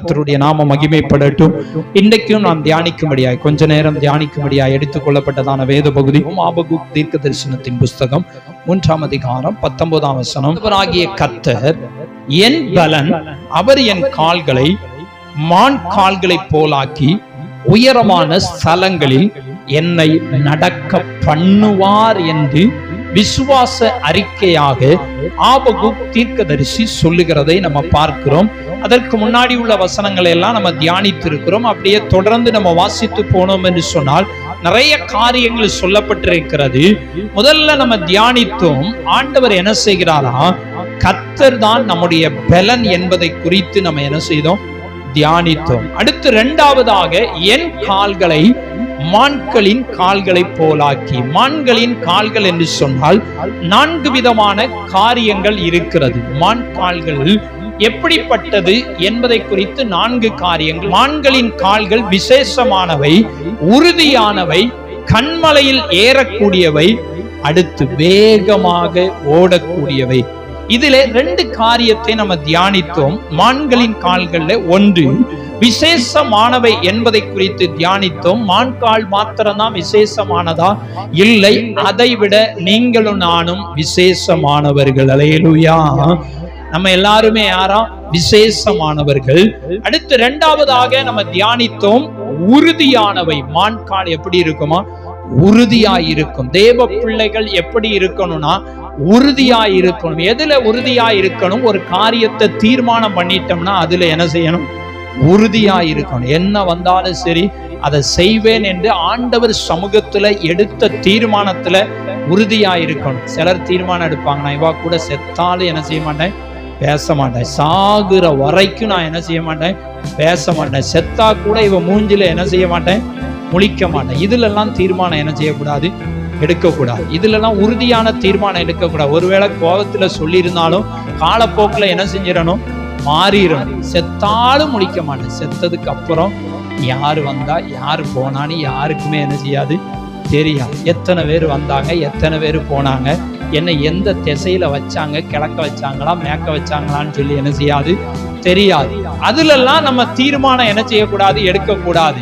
கத்தருடைய நாம மகிமைப்படட்டும். இன்றைக்கும் நாம் தியானிக்கும்படியாய் கொஞ்ச நேரம் தியானிக்கும்படியாய் எடுத்துக் கொள்ளப்பட்டதான வேத பகுதி ஆபகு தீர்க்க தரிசனத்தின் புஸ்தகம் மூன்றாம் அதிகாரம் பத்தொன்பதாம் வசனம். ஆகிய கத்தர் என் பலன் அவர் என் கால்களை மான் கால்களை போலாக்கி உயரமான ஸ்தலங்களில் என்னை நடக்க பண்ணுவார் என்று விசுவாச அறிக்கையாக ஆபகு தீர்க்கதரிசி சொல்லுகிறதை நம்ம பார்க்கிறோம். அதற்கு முன்னாடி உள்ள வசனங்களை எல்லாம் நம்ம தியானித்து இருக்கிறோம் அப்படியே தொடர்ந்து நம்ம வாசித்து போனோம் என்று சொன்னால் நிறைய காரியங்கள் சொல்லப்பட்டிருக்கிறது. முதல்ல நம்ம தியானித்தோம். ஆண்டவர் என்ன செய்கிறாரா? கத்தர் தான் நம்முடைய பலன் என்பதை குறித்து நம்ம என்ன செய்தோம்? தியானித்தோம். அடுத்து இரண்டாவதாக என் கால்களை மான்களின் கால்களை போலாக்கி மான்களின் கால்கள் என்று சொன்னால் நான்கு விதமான காரியங்கள் இருக்கிறது. மான் கால்கள் எப்படிப்பட்டது என்பதை குறித்து நான்கு காரியங்கள். மான்களின் கால்கள் விசேஷமானவை உறுதியானவை கண்மலையில் ஏறக்கூடியவை அடுத்து வேகமாக ஓடக்கூடியவை. இதிலே ரெண்டு காரியத்தை நம்ம தியானித்தோம். மான்களின் கால்கள்ல ஒன்று விசேஷமானவை என்பதை குறித்து தியானித்தோம். மான்கால் மாத்திரம்தான் விசேஷமானதா? இல்லை அதை விட நீங்களும் நானும் விசேஷமானவர்கள். அலையலுயா. நம்ம எல்லாருமே யாரா? விசேஷமானவர்கள். அடுத்து இரண்டாவதாக நம்ம தியானித்தோம் உறுதியானவை. மான்கால் எப்படி இருக்குமா? உறுதியாய் இருக்கும் தேவ பிள்ளைகள் எப்படி இருக்கணும்னா உறுதியாய் இருக்கணும் எதுல உறுதியாய் இருக்கணும் ஒரு காரியத்தை தீர்மானம் பண்ணிட்டோம்னா அதுல என்ன செய்யணும்? உறுதியாய் இருக்கணும் என்ன வந்தாலும் சரி அதை செய்வேன் என்று ஆண்டவர் சமூகத்துல எடுத்த தீர்மானத்துல உறுதியாய் இருக்கணும் சிலர் தீர்மானம் எடுப்பாங்க. நான் இவா கூட செத்தாலும் என்ன செய்ய மாட்டேன்? பேச மாட்டேன். சாகுற வரைக்கும் நான் என்ன செய்ய மாட்டேன்? பேச மாட்டேன். செத்தா கூட இவ மூஞ்சில என்ன செய்ய மாட்டேன்? முழிக்க மாட்டேன். இதுல எல்லாம் தீர்மானம் என்ன செய்யக்கூடாது? எடுக்கக்கூடாது. இதுல எல்லாம் உறுதியான தீர்மானம் எடுக்கக்கூடாது. ஒருவேளை கோபத்துல சொல்லியிருந்தாலும் காலப்போக்கில் என்ன செஞ்சிடணும்? மாறிடணும். செத்தாலும் முழிக்க மாட்டேன். செத்ததுக்கு அப்புறம் யார் வந்தா யார் போனான்னு யாருக்குமே என்ன செய்யாது? தெரியாது. எத்தனை பேர் வந்தாங்க எத்தனை பேர் போனாங்க என்னை எந்த திசையில வச்சாங்க கிழக்க வச்சாங்களா மேக்க வச்சாங்களான்னு சொல்லி என்ன செய்யாது? தெரியாது. அதுலெல்லாம் நம்ம தீர்மானம் என்ன செய்யக்கூடாது? எடுக்கக்கூடாது.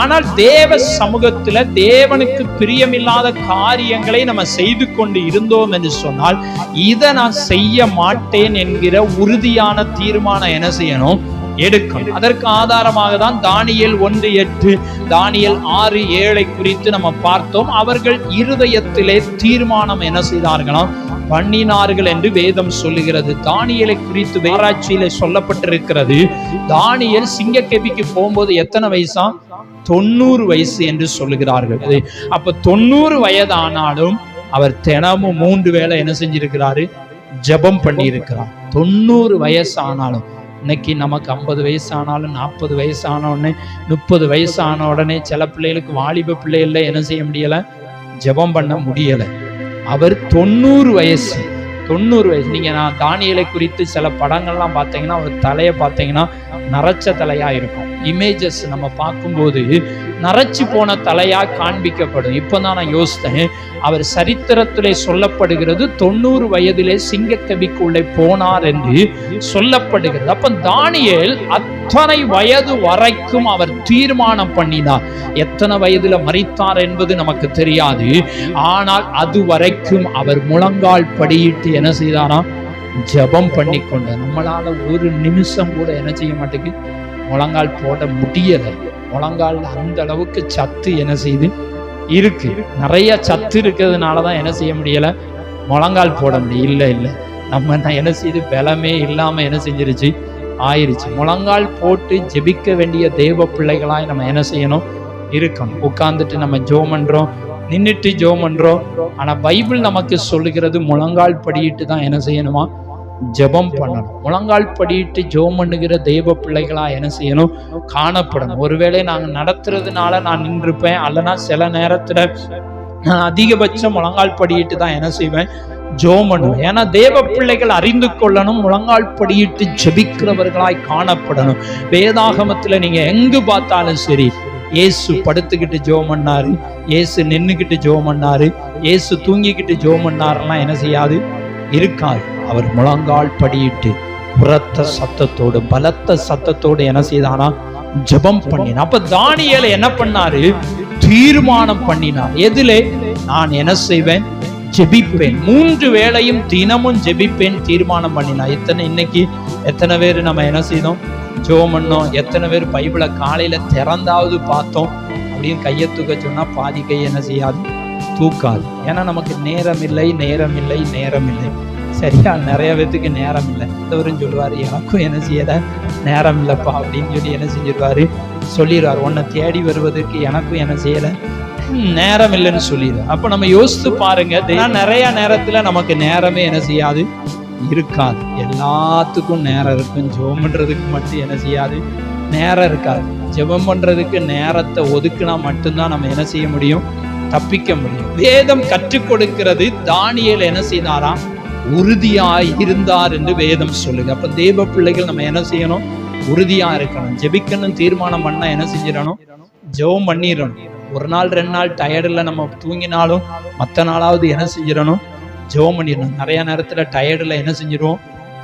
ஆனால் தேவ சமூகத்துல தேவனுக்கு பிரியமில்லாத காரியங்களை நம்ம செய்து கொண்டு இருந்தோம் என்று சொன்னால் இதை நான் செய்ய மாட்டேன் என்கிற உறுதியான தீர்மானம் என்ன செய்யணும்? எடுக்கணும். அதற்கு ஆதாரமாக தான் தானியல் ஒன்று எட்டு தானியல் ஆறு ஏழை குறித்து நம்ம பார்த்தோம். அவர்கள் இருதயத்திலே தீர்மானம் என்ன செய்தார்களாம்? பண்ணினார்கள் என்று வேதம் சொல்லுகிறது. தானியலை குறித்து வேராட்சியில சொல்லப்பட்டிருக்கிறது. தானியல் சிங்கக்கெபிக்கு போகும்போது எத்தனை வயசா? தொண்ணூறு வயசு என்று சொல்லுகிறார்கள். அது அப்ப தொண்ணூறு வயதானாலும் அவர் தினமும் மூன்று வேளை என்ன செஞ்சிருக்கிறாரு? ஜெபம் பண்ணி இருக்கிறார் தொண்ணூறு வயசு ஆனாலும் இன்னைக்கு நமக்கு ஐம்பது வயசு ஆனாலும் நாற்பது வயசு உடனே முப்பது வயசு ஆன உடனே சில பிள்ளைகளுக்கு வாலிப பிள்ளைகள என்ன செய்ய முடியல? ஜெபம் பண்ண முடியலை. அவர் தொண்ணூறு வயசு. தொண்ணூறு வயசு. நீங்க நான் தானியலை குறித்து சில படங்கள்லாம் பார்த்தீங்கன்னா அவர் தலையை பார்த்தீங்கன்னா நரச்ச தலையா இருக்கும். இமேஜஸ் நம்ம பார்க்கும்போது நரைச்சி போன தலையாக காண்பிக்கப்படும். இப்போதான் நான் யோசித்தேன். அவர் சரித்திரத்திலே சொல்லப்படுகிறது தொண்ணூறு வயதிலே சிங்கக்கவிக்குள்ளே போனார் என்று சொல்லப்படுகிறது. அப்போ தானியல் அத்தனை வயது வரைக்கும் அவர் தீர்மானம் பண்ணினார். எத்தனை வயதுல மறித்தார் என்பது நமக்கு தெரியாது. ஆனால் அது வரைக்கும் அவர் முழங்கால் படியிட்டு என்ன செய்தாராம் ஜெபம் பண்ணி கொண்டு நம்மளால ஒரு நிமிஷம் கூட என்ன செய்ய மாட்டேங்குது? முழங்கால் போட முடியலை. முழங்கால் அந்த அளவுக்கு சத்து என்ன செய்து? இருக்கு. நிறைய சத்து இருக்கிறதுனால தான் என்ன செய்ய முடியல? முழங்கால் போட முடியும் இல்லை இல்லை. நம்ம நான் என்ன செய்து? பலமே இல்லாம என்ன செஞ்சிருச்சு? ஆயிருச்சு. முழங்கால் போட்டு ஜெபிக்க வேண்டிய தெய்வ பிள்ளைகளாய் நம்ம என்ன செய்யணும்? இருக்கணும். உட்கார்ந்துட்டு நம்ம ஜோம் பண்ணுறோம் நின்றுட்டு ஜோம் பண்ணுறோம் ஆனா பைபிள் நமக்கு சொல்லுகிறது முழங்கால் படியிட்டு தான் என்ன செய்யணுமா? ஜெபம் பண்ணணும். முழங்கால் படியிட்டு ஜெபம் பண்ணுகிற தெய்வ பிள்ளைகளா என்ன செய்யணும்? காணப்படணும். ஒருவேளை நாங்க நடத்துறதுனால நான் நின்றுப்பேன். அல்லனா சில நேரத்துல நான் அதிகபட்சம் முழங்கால் படியிட்டு தான் என்ன செய்வேன்? ஜோம் பண்ணுவேன். ஏன்னா தேவ பிள்ளைகள் அறிந்து கொள்ளணும். முழங்கால் படியிட்டு ஜெபிக்கிறவர்களாய் காணப்படணும். வேதாகமத்துல நீங்க எங்கு பார்த்தாலும் சரி இயேசு படுத்துக்கிட்டு ஜோம் பண்ணாரு. இயேசு நின்னுக்கிட்டு ஜோம் பண்ணாரு. இயேசு தூங்கிக்கிட்டு ஜோம் பண்ணாருலாம் என்ன செய்யாது? இருக்காது. அவர் முழங்கால் படியிட்டு உரத்த சத்தத்தோடு பலத்த சத்தத்தோடு என்ன செய்தானா? ஜெபம் பண்ணினான். அப்ப தானியல என்ன பண்ணாரு? தீர்மானம் பண்ணினார். எதிலே நான் என்ன செய்வேன்? ஜெபிப்பேன். மூன்று வேளையும் தினமும் ஜெபிப்பேன் தீர்மானம் பண்ணினா எத்தனை இன்னைக்கு? எத்தனை பேர் நம்ம என்ன செய்தோம்? ஜெபம் பண்ணோம். எத்தனை பேர் பைபிளை காலையில திறந்தாவது பார்த்தோம். அப்படின்னு கையை தூக்க சொன்னா பாதி கை என்ன செய்யாது? தூக்காது. ஏன்னா நமக்கு நேரம் இல்லை நேரம் இல்லை நேரம் இல்லை சரியா? நிறைய பேத்துக்கு நேரம் இல்லை. இந்தவரும் சொல்லுவார். எனக்கும் என்ன செய்யல நேரம் இல்லைப்பா அப்படின்னு சொல்லி என்ன செஞ்சிருவார்? சொல்லிடுவார் உன்னை தேடி வருவதற்கு எனக்கும் என்ன செய்யலை? நேரம் இல்லைன்னு சொல்லிடுவேன் அப்போ நம்ம யோசித்து பாருங்க. நிறைய நேரத்தில் நமக்கு நேரமே என்ன செய்யாது? இருக்காது. எல்லாத்துக்கும் நேரம் இருக்கும். ஜெபம் பண்ணுறதுக்கு மட்டும் என்ன செய்யாது? நேரம் இருக்காது. ஜெபம் பண்ணுறதுக்கு நேரத்தை ஒதுக்குனா மட்டும்தான் நம்ம என்ன செய்ய முடியும்? தப்பிக்க முடியும். வேதம் கற்றுக் கொடுக்கிறது. தானியல் என்ன செய்தாராம்? உறுதியாய் இருந்தார் என்று வேதம் சொல்லுங்க அப்ப தேவ பிள்ளைகள் நம்ம என்ன செய்யணும்? உறுதியா இருக்கணும். ஜெபிக்கணும் தீர்மானம் பண்ணா என்ன செஞ்சிடணும்? ஜெபம் பண்ணிடணும். ஒரு நாள் ரெண்டு நாள் டயர்டில் நம்ம தூங்கினாலும் மற்ற நாளாவது என்ன செஞ்சிடணும்? ஜெபம் பண்ணிடணும். நிறைய நேரத்தில் டயர்டில் என்ன செஞ்சிருவோம்?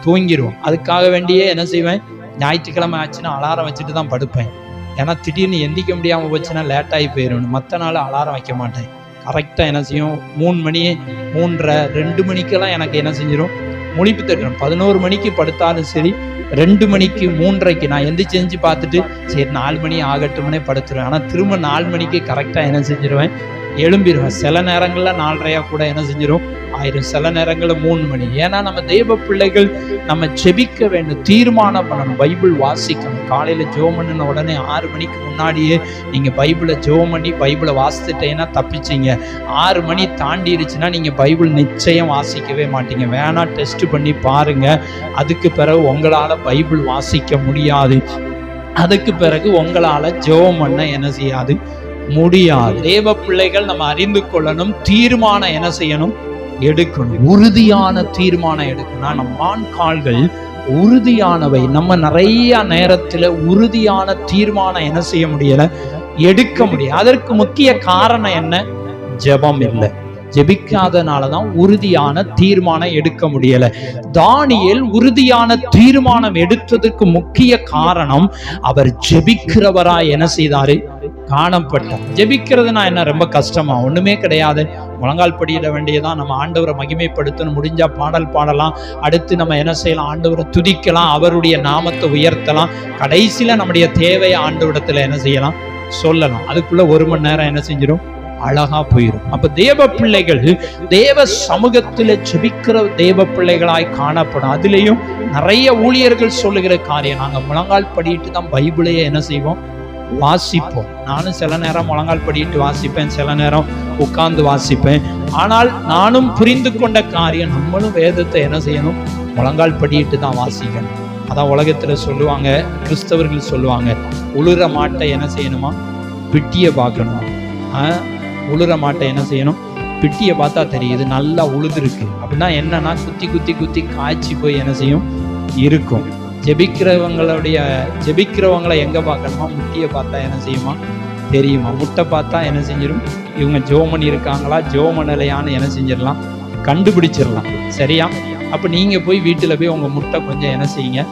தூங்கிடுவோம் அதுக்காக வேண்டியே என்ன செய்வேன்? ஞாயிற்றுக்கிழமை ஆச்சுன்னா அலாரம் வச்சுட்டு தான் படுப்பேன். ஏன்னா திடீர்னு எந்திக்க முடியாமல் போச்சுன்னா லேட்டாகி போயிடும் மற்ற நாள் அலாரம் வைக்க மாட்டேன். கரெக்டாக என்ன செய்யும்? மூணு மணி மூன்றரை ரெண்டு மணிக்கெல்லாம் எனக்கு என்ன செஞ்சிடும் முழிப்பு தட்டணும் பதினோரு மணிக்கு படுத்தாலும் சரி ரெண்டு மணிக்கு மூன்றரைக்கு நான் எந்திரிச்சு செஞ்சு பார்த்துட்டு சரி நாலு மணி ஆகட்டும்னே படுத்துருவேன். ஆனால் திரும்ப நாலு மணிக்கு கரெக்டாக என்ன செஞ்சிருவேன்? எழும்பிடுவேன் சில நேரங்களில் நாலரையா கூட என்ன செஞ்சிடும் ஆயிரம். சில நேரங்களில் மூணு மணி. ஏன்னா நம்ம தெய்வ பிள்ளைகள் நம்ம ஜெபிக்க வேண்டும் தீர்மானம் பண்ணணும் பைபிள் வாசிக்கணும். காலையில் ஜோம் பண்ணின உடனே ஆறு மணிக்கு முன்னாடியே நீங்கள் பைபிளை ஜோம் பண்ணி பைபிளை வாசித்துட்டேன்னா தப்பிச்சிங்க. ஆறு மணி தாண்டிடுச்சுன்னா நீங்கள் பைபிள் நிச்சயம் வாசிக்கவே மாட்டீங்க. வேணா டெஸ்ட் பண்ணி பாருங்க. அதுக்கு பிறகு உங்களால் பைபிள் வாசிக்க முடியாது. அதுக்கு பிறகு உங்களால் ஜெபம் பண்ண என்ன செய்யாது? முடியாது. தேவ பிள்ளைகள் நம்ம அறிந்து கொள்ளணும் தீர்மானம் என்ன செய்யணும்? எடுக்கணும். உறுதியான தீர்மானம் எடுக்கணும். நம்ம மான் கால்கள் உறுதியானவை. நம்ம நிறைய நேரத்துல உறுதியான தீர்மானம் என்ன செய்ய முடியல? எடுக்க முடியும் அதற்கு முக்கிய காரணம் என்ன? ஜெபம் இல்லை. ஜெபிக்காதனால தான் உறுதியான தீர்மானம் எடுக்க முடியல. தானியல் உறுதியான தீர்மானம் எடுத்ததுக்கு முக்கிய காரணம் அவர் ஜெபிக்கிறவராய் என்ன செய்தாரு? காணப்பட்டார் ஜெபிக்கிறதுனா என்ன? ரொம்ப கஷ்டமா? ஒன்றுமே கிடையாது. முழங்கால் படியிட வேண்டியதான் நம்ம ஆண்டவரை மகிமைப்படுத்தணும். முடிஞ்சால் பாடல் பாடலாம். அடுத்து நம்ம என்ன செய்யலாம்? ஆண்டவரை துதிக்கலாம். அவருடைய நாமத்தை உயர்த்தலாம். கடைசியில் நம்முடைய தேவையை ஆண்டவரத்தில் என்ன செய்யலாம்? சொல்லலாம். அதுக்குள்ளே ஒரு மணி நேரம் என்ன செஞ்சிடும் அழகா போயிடும் அப்ப தேவ பிள்ளைகள் தேவ சமூகத்தில் ஜெபிக்கிற தேவ பிள்ளைகளாய் காணப்படும். அதுலேயும் நிறைய ஊழியர்கள் சொல்லுகிற காரியம். நாங்கள் முழங்கால் படிட்டு தான் பைபிளையே என்ன செய்வோம்? வாசிப்போம். நானும் சில நேரம் முழங்கால் படிட்டு வாசிப்பேன் சில நேரம் உட்கார்ந்து வாசிப்பேன். ஆனால் நானும் புரிந்து கொண்ட காரியம் நம்மளும் வேதத்தை என்ன செய்யணும்? முழங்கால் படிட்டு தான் வாசிக்கணும். அதான் உலகத்தில் சொல்லுவாங்க கிறிஸ்தவர்கள் சொல்லுவாங்க உளுர மாட்டை என்ன செய்யணுமா? பிட்டியை பார்க்கணும். ஆ, உளுர மாட்டை என்ன செய்யணும்? பிட்டியை பார்த்தா தெரியுது நல்லா உழுதுருக்கு அப்படின்னா என்னன்னா குத்தி குத்தி குத்தி காய்ச்சி போய் என்ன செய்யும்? இருக்கும். ஜெபிக்கிறவங்களுடைய ஜெபிக்கிறவங்களை எங்கே பார்க்கணுமா? முட்டியை பார்த்தா என்ன செய்யுமா? தெரியுமா? முட்டை பார்த்தா என்ன செஞ்சிடும் இவங்க ஜோமன் இருக்காங்களா? ஜோமனலையான்னு என்ன செஞ்சிடலாம் கண்டுபிடிச்சிடலாம் சரியா? அப்போ நீங்கள் போய் வீட்டில் போய் உங்கள் முட்டை கொஞ்சம் என்ன செய்யுங்க?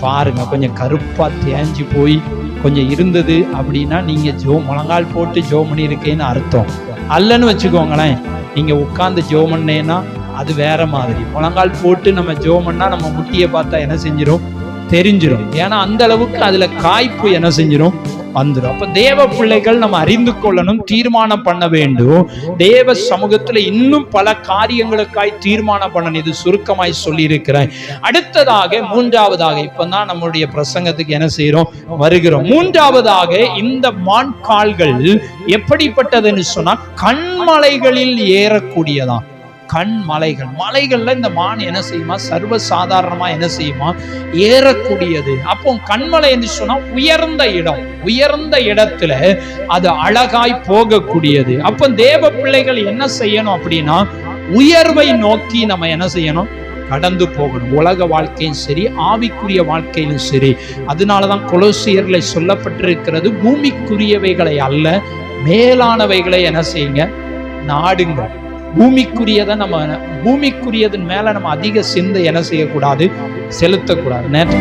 பாருங்கள் கொஞ்சம் கருப்பாக தேஞ்சு போய் கொஞ்சம் இருந்தது அப்படின்னா நீங்கள் ஜோ முழங்கால் போட்டு ஜோ பண்ணியிருக்கேன்னு அர்த்தம். அல்லன்னு வச்சுக்கோங்களேன். நீங்கள் உட்காந்து ஜோ பண்ணேன்னா அது வேற மாதிரி. முழங்கால் போட்டு நம்ம ஜோ பண்ணால் நம்ம முட்டியை பார்த்தா என்ன செஞ்சிடும் தெரிஞ்சிடும் ஏன்னா அந்த அளவுக்கு அதுல காய்ப்பு என்ன செஞ்சிடும் வந்துடும் அப்ப தேவ பிள்ளைகள் நம்ம அறிந்து கொள்ளணும் தீர்மானம் பண்ண வேண்டும். தேவ சமூகத்துல இன்னும் பல காரியங்களுக்காய் தீர்மானம் பண்ணணும். இது சுருக்கமாய் சொல்லி இருக்கிறேன் அடுத்ததாக மூன்றாவதாக இப்பதான் நம்மளுடைய பிரசங்கத்துக்கு என்ன செய்யறோம் வருகிறோம். மூன்றாவதாக இந்த மான்கால்கள் எப்படிப்பட்டதுன்னு சொன்னா கண்மலைகளில் ஏறக்கூடியதான் கண் மலைகள். மலைகள்ல இந்த மான் என்ன செய்யுமா? சர்வ சாதாரணமா என்ன செய்யுமா? ஏறக்கூடியது. அப்போ கண்மலை என்று சொன்னா உயர்ந்த இடம். உயர்ந்த இடத்துல அது அழகாய் போகக்கூடியது. அப்போ தேவ பிள்ளைகள் என்ன செய்யணும் அப்படின்னா உயர்வை நோக்கி நம்ம என்ன செய்யணும்? கடந்து போகணும். உலக வாழ்க்கையும் சரி ஆவிக்குரிய வாழ்க்கையிலும் சரி. அதனாலதான் கொலோசியர்களை சொல்லப்பட்டிருக்கிறது பூமிக்குரியவைகளை அல்ல மேலானவைகளை என்ன செய்யுங்க? நாடுங்கள். பூமிக்குரியதை நம்ம பூமிக்குரியதன் மேல நம்ம அதிக சிந்தை என்ன செய்யக்கூடாது? செலுத்தக்கூடாது. நேற்று